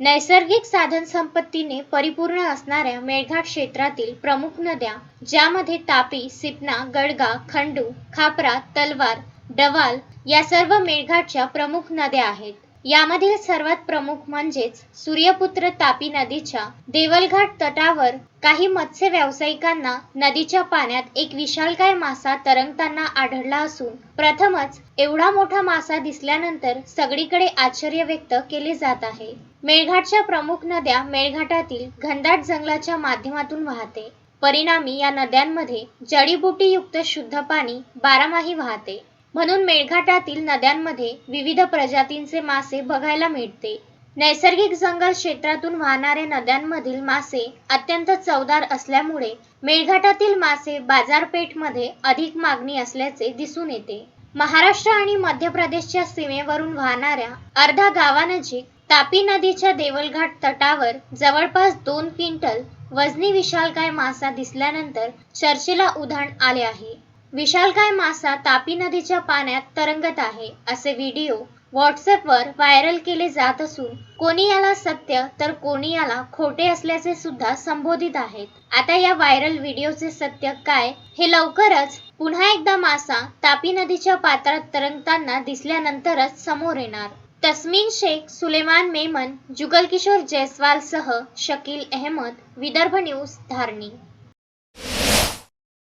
नैसर्गिक साधनसंपत्तीने परिपूर्ण असणाऱ्या मेळघाट क्षेत्रातील प्रमुख नद्या ज्यामध्ये तापी सिपना गडगा खंडू खापरा तलवार डवाल या सर्व मेळघाटच्या प्रमुख नद्या आहेत. यामधील सर्वात प्रमुख म्हणजेच सूर्यपुत्र तापी नदीच्या देवलघाट तटावर काही मत्स्य व्यावसायिकांना नदीच्या पाण्यात एक विशालकाय मासा तरंगताना आढळला असून प्रथमच एवढा मोठा मासा दिसल्यानंतर सगळीकडे आश्चर्य व्यक्त केले जात आहे. मेळघाटच्या प्रमुख नद्या मेळघाटातील घनदाट जंगलाच्या माध्यमातून वाहते. परिणामी या नद्यांमध्ये जडीबुटीयुक्त शुद्ध पाणी बारामाही वाहते. म्हणून मेळघाटातील नद्यांमध्ये विविध प्रजातींचे मासे बघायला मिळते. नैसर्गिक जंगल क्षेत्रातून वाहणाऱ्या नद्यांमधील मासे अत्यंत चवदार असल्यामुळे मेळघाटातील मासे बाजारपेठमध्ये अधिक मागणी असल्याचे दिसून येते. महाराष्ट्र आणि मध्य प्रदेशच्या सीमेवरून वाहणाऱ्या अर्धा गावानजीक तापी नदीच्या देवलघाट तटावर जवळपास दोन क्विंटल वजनी विशालकाय मासा दिसल्यानंतर चर्चेला उधाण आले आहे. विशालकाय मासा तापी नदीच्या पाण्यात तरंगत आहे असे व्हिडिओ व्हॉट्सअपवर व्हायरल केले जात असून कोणी याला सत्य तर कोणी याला खोटे असल्याचे सुद्धा संबोधित आहेत. आता या व्हायरल व्हिडिओचे सत्य काय हे लवकरच पुन्हा एकदा मासा तापी नदीच्या पात्रात तरंगताना दिसल्यानंतरच समोर येणार. तस्मीन शेख सुलेमान मेमन जुगल किशोर शकील अहमद विदर्भ न्यूज धारणी.